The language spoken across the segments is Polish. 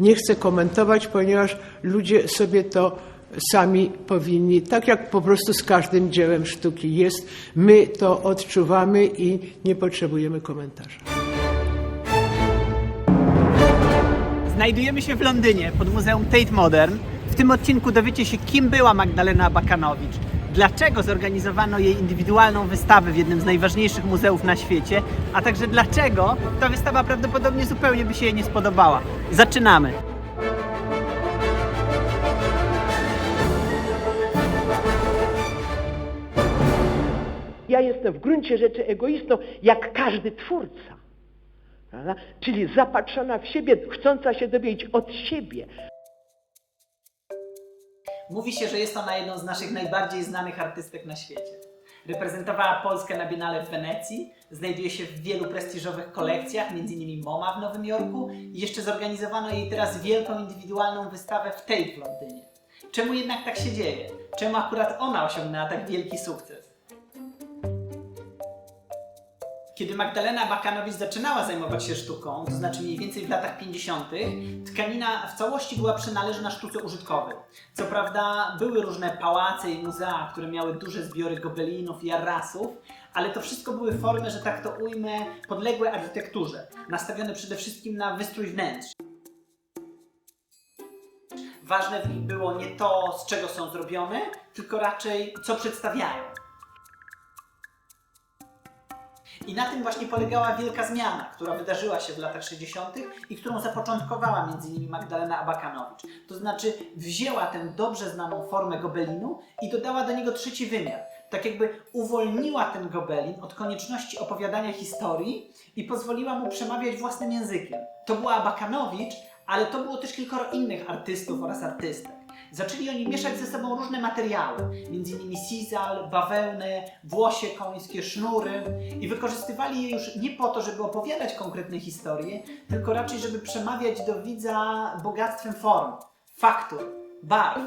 nie chcę komentować, ponieważ ludzie sobie to sami powinni, tak jak po prostu z każdym dziełem sztuki jest, my to odczuwamy i nie potrzebujemy komentarza. Znajdujemy się w Londynie pod Muzeum Tate Modern. W tym odcinku dowiecie się, kim była Magdalena Abakanowicz, dlaczego zorganizowano jej indywidualną wystawę w jednym z najważniejszych muzeów na świecie, a także dlaczego ta wystawa prawdopodobnie zupełnie by się jej nie spodobała. Zaczynamy! Ja jestem w gruncie rzeczy egoistą, jak każdy twórca. Prawda? Czyli zapatrzona w siebie, chcąca się dowiedzieć od siebie. Mówi się, że jest ona jedną z naszych najbardziej znanych artystek na świecie. Reprezentowała Polskę na Biennale w Wenecji, znajduje się w wielu prestiżowych kolekcjach, m.in. MoMA w Nowym Jorku i jeszcze zorganizowano jej teraz wielką indywidualną wystawę w Tate w Londynie. Czemu jednak tak się dzieje? Czemu akurat ona osiągnęła tak wielki sukces? Kiedy Magdalena Bakanowicz zaczynała zajmować się sztuką, to znaczy mniej więcej w latach 50., tkanina w całości była przynależna sztuce użytkowej. Co prawda były różne pałace i muzea, które miały duże zbiory gobelinów i arrasów, ale to wszystko były formy, że tak to ujmę, podległe architekturze, nastawione przede wszystkim na wystrój wnętrz. Ważne w nich było nie to, z czego są zrobione, tylko raczej co przedstawiają. I na tym właśnie polegała wielka zmiana, która wydarzyła się w latach 60. i którą zapoczątkowała m.in. Magdalena Abakanowicz. To znaczy wzięła tę dobrze znaną formę gobelinu i dodała do niego trzeci wymiar. Tak jakby uwolniła ten gobelin od konieczności opowiadania historii i pozwoliła mu przemawiać własnym językiem. To była Abakanowicz, ale to było też kilkoro innych artystów oraz artystek. Zaczęli oni mieszać ze sobą różne materiały, m.in. sizal, bawełnę, włosie końskie, sznury i wykorzystywali je już nie po to, żeby opowiadać konkretne historie, tylko raczej, żeby przemawiać do widza bogactwem form, faktur, barw.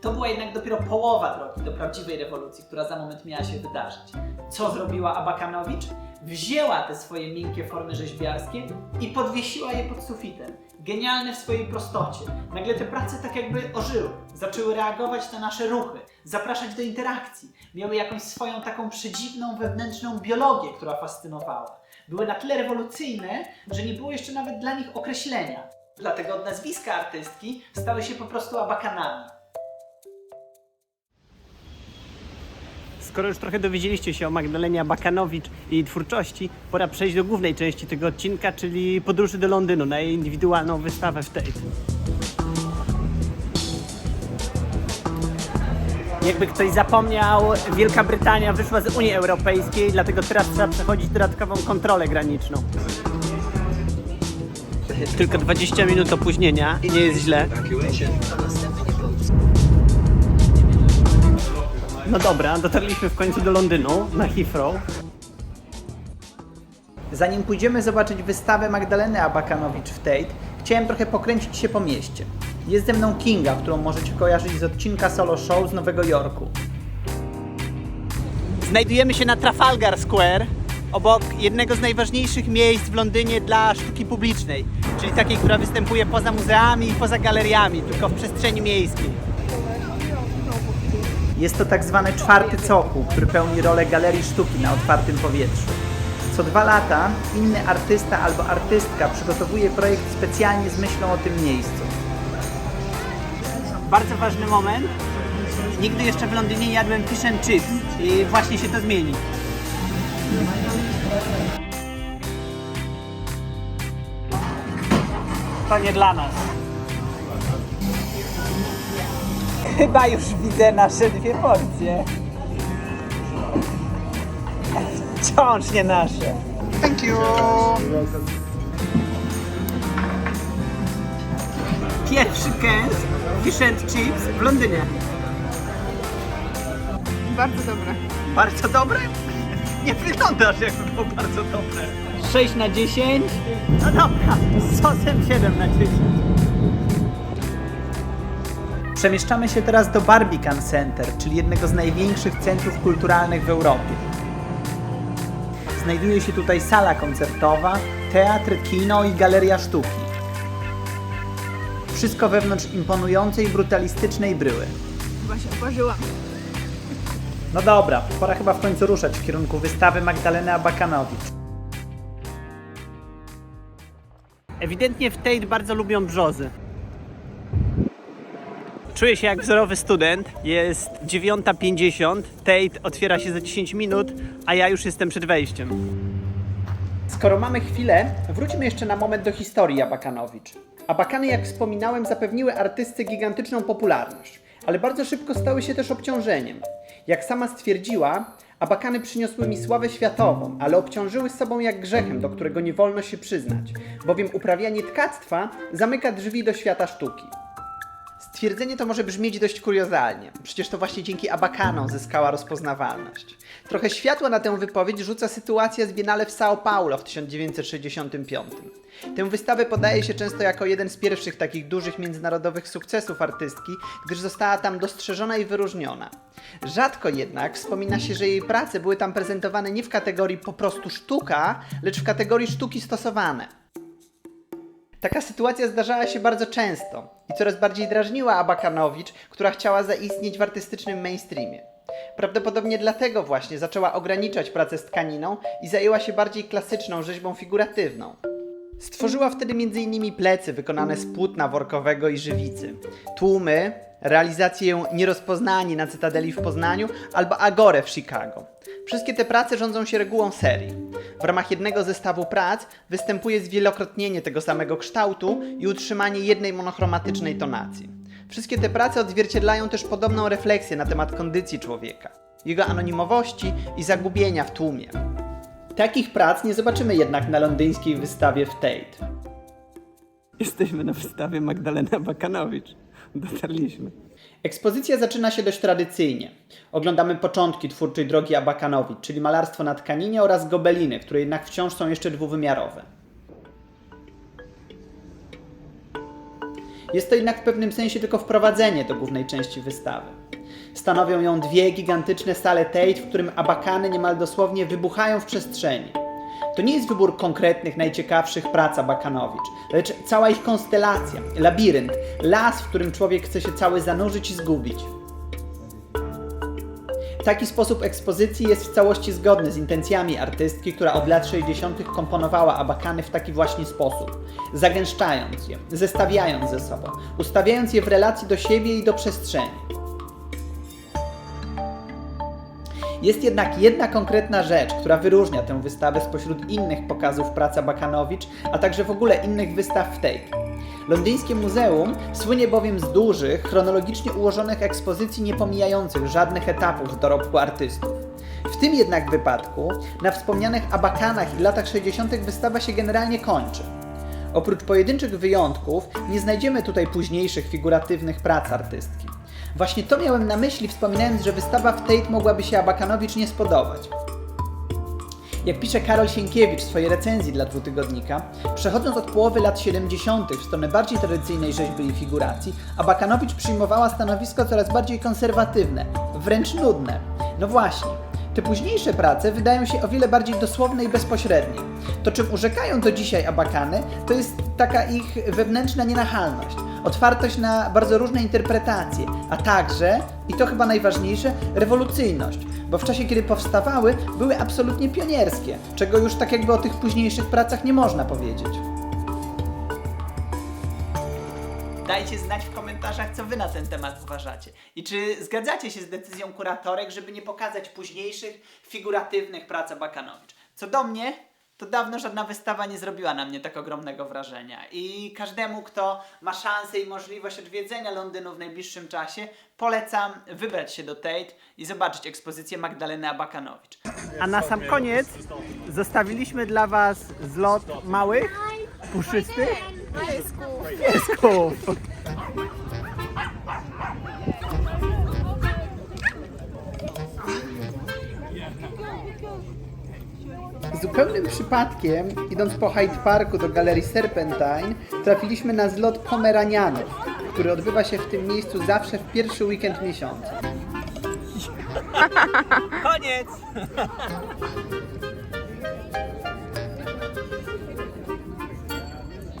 To była jednak dopiero połowa drogi do prawdziwej rewolucji, która za moment miała się wydarzyć. Co zrobiła Abakanowicz? Wzięła te swoje miękkie formy rzeźbiarskie i podwiesiła je pod sufitem. Genialne w swojej prostocie. Nagle te prace tak jakby ożyły. Zaczęły reagować na nasze ruchy, zapraszać do interakcji. Miały jakąś swoją taką przedziwną wewnętrzną biologię, która fascynowała. Były na tyle rewolucyjne, że nie było jeszcze nawet dla nich określenia. Dlatego od nazwiska artystki stały się po prostu abakanami. Skoro już trochę dowiedzieliście się o Magdalenie Abakanowicz i jej twórczości, pora przejść do głównej części tego odcinka, czyli podróży do Londynu na jej indywidualną wystawę w Tate. Jakby ktoś zapomniał, Wielka Brytania wyszła z Unii Europejskiej, dlatego teraz trzeba przechodzić dodatkową kontrolę graniczną. Tylko 20 minut opóźnienia i nie jest źle. No dobra, dotarliśmy w końcu do Londynu, na Heathrow. Zanim pójdziemy zobaczyć wystawę Magdaleny Abakanowicz w Tate, chciałem trochę pokręcić się po mieście. Jest ze mną Kinga, którą możecie kojarzyć z odcinka solo show z Nowego Jorku. Znajdujemy się na Trafalgar Square, obok jednego z najważniejszych miejsc w Londynie dla sztuki publicznej, czyli takiej, która występuje poza muzeami i poza galeriami, tylko w przestrzeni miejskiej. Jest to tak zwany czwarty cokół, który pełni rolę galerii sztuki na otwartym powietrzu. Co dwa lata inny artysta albo artystka przygotowuje projekt specjalnie z myślą o tym miejscu. Bardzo ważny moment. Nigdy jeszcze w Londynie nie jadłem fish and chips i właśnie się to zmieni. To nie dla nas. Chyba już widzę nasze dwie porcje. Wciąż nie nasze. Thank you. Pierwszy kęs fish and chips w Londynie. Bardzo dobre. Bardzo dobre? Nie wyglądasz jakby było bardzo dobre. 6 na 10. No dobra, z sosem 7 na 10. Przemieszczamy się teraz do Barbican Center, czyli jednego z największych centrów kulturalnych w Europie. Znajduje się tutaj sala koncertowa, teatr, kino i galeria sztuki. Wszystko wewnątrz imponującej, brutalistycznej bryły. Chyba się oparzyłam. No dobra, pora chyba w końcu ruszać w kierunku wystawy Magdaleny Abakanowicz. Ewidentnie w Tate bardzo lubią brzozy. Czuję się jak wzorowy student. Jest 9.50. Tate otwiera się za 10 minut, a ja już jestem przed wejściem. Skoro mamy chwilę, wróćmy jeszcze na moment do historii Abakanowicz. Abakany, jak wspominałem, zapewniły artystce gigantyczną popularność, ale bardzo szybko stały się też obciążeniem. Jak sama stwierdziła, abakany przyniosły mi sławę światową, ale obciążyły sobą jak grzechem, do którego nie wolno się przyznać, bowiem uprawianie tkactwa zamyka drzwi do świata sztuki. Stwierdzenie to może brzmieć dość kuriozalnie. Przecież to właśnie dzięki abakanom zyskała rozpoznawalność. Trochę światła na tę wypowiedź rzuca sytuacja z Biennale w São Paulo w 1965. Tę wystawę podaje się często jako jeden z pierwszych takich dużych międzynarodowych sukcesów artystki, gdyż została tam dostrzeżona i wyróżniona. Rzadko jednak wspomina się, że jej prace były tam prezentowane nie w kategorii po prostu sztuka, lecz w kategorii sztuki stosowane. Taka sytuacja zdarzała się bardzo często i coraz bardziej drażniła Abakanowicz, która chciała zaistnieć w artystycznym mainstreamie. Prawdopodobnie dlatego właśnie zaczęła ograniczać pracę z tkaniną i zajęła się bardziej klasyczną rzeźbą figuratywną. Stworzyła wtedy m.in. plecy wykonane z płótna workowego i żywicy, tłumy, realizację Nierozpoznani na Cytadeli w Poznaniu albo Agorę w Chicago. Wszystkie te prace rządzą się regułą serii. W ramach jednego zestawu prac występuje zwielokrotnienie tego samego kształtu i utrzymanie jednej monochromatycznej tonacji. Wszystkie te prace odzwierciedlają też podobną refleksję na temat kondycji człowieka, jego anonimowości i zagubienia w tłumie. Takich prac nie zobaczymy jednak na londyńskiej wystawie w Tate. Jesteśmy na wystawie Magdalena Bakanowicz. Dotarliśmy. Ekspozycja zaczyna się dość tradycyjnie. Oglądamy początki twórczej drogi Abakanowicz, czyli malarstwo na tkaninie oraz gobeliny, które jednak wciąż są jeszcze dwuwymiarowe. Jest to jednak w pewnym sensie tylko wprowadzenie do głównej części wystawy. Stanowią ją dwie gigantyczne sale Tate, w którym abakany niemal dosłownie wybuchają w przestrzeni. To nie jest wybór konkretnych, najciekawszych prac Abakanowicz, lecz cała ich konstelacja, labirynt, las, w którym człowiek chce się cały zanurzyć i zgubić. Taki sposób ekspozycji jest w całości zgodny z intencjami artystki, która od lat 60. komponowała abakany w taki właśnie sposób, zagęszczając je, zestawiając ze sobą, ustawiając je w relacji do siebie i do przestrzeni. Jest jednak jedna konkretna rzecz, która wyróżnia tę wystawę spośród innych pokazów prac Abakanowicz, a także w ogóle innych wystaw w Tate. Londyńskie muzeum słynie bowiem z dużych, chronologicznie ułożonych ekspozycji nie pomijających żadnych etapów dorobku artystów. W tym jednak wypadku, na wspomnianych abakanach i latach 60. wystawa się generalnie kończy. Oprócz pojedynczych wyjątków, nie znajdziemy tutaj późniejszych figuratywnych prac artystki. Właśnie to miałem na myśli, wspominając, że wystawa w Tate mogłaby się Abakanowicz nie spodobać. Jak pisze Karol Sienkiewicz w swojej recenzji dla dwutygodnika, przechodząc od połowy lat 70. w stronę bardziej tradycyjnej rzeźby i figuracji, Abakanowicz przyjmowała stanowisko coraz bardziej konserwatywne, wręcz nudne. No właśnie, te późniejsze prace wydają się o wiele bardziej dosłowne i bezpośrednie. To, czym urzekają do dzisiaj abakany, to jest taka ich wewnętrzna nienachalność, otwartość na bardzo różne interpretacje, a także, i to chyba najważniejsze, rewolucyjność, bo w czasie, kiedy powstawały, były absolutnie pionierskie, czego już tak jakby o tych późniejszych pracach nie można powiedzieć. Dajcie znać w komentarzach, co wy na ten temat uważacie. I czy zgadzacie się z decyzją kuratorek, żeby nie pokazać późniejszych, figuratywnych prac Abakanowicz. Co do mnie, to dawno żadna wystawa nie zrobiła na mnie tak ogromnego wrażenia. I każdemu, kto ma szansę i możliwość odwiedzenia Londynu w najbliższym czasie, polecam wybrać się do Tate i zobaczyć ekspozycję Magdaleny Abakanowicz. A na sam koniec zostawiliśmy dla Was zlot małych, puszystych Piesków. piesków. Zupełnym przypadkiem, idąc po Hyde Parku do galerii Serpentine, trafiliśmy na zlot Pomeranianów, który odbywa się w tym miejscu zawsze w pierwszy weekend miesiąca. Koniec!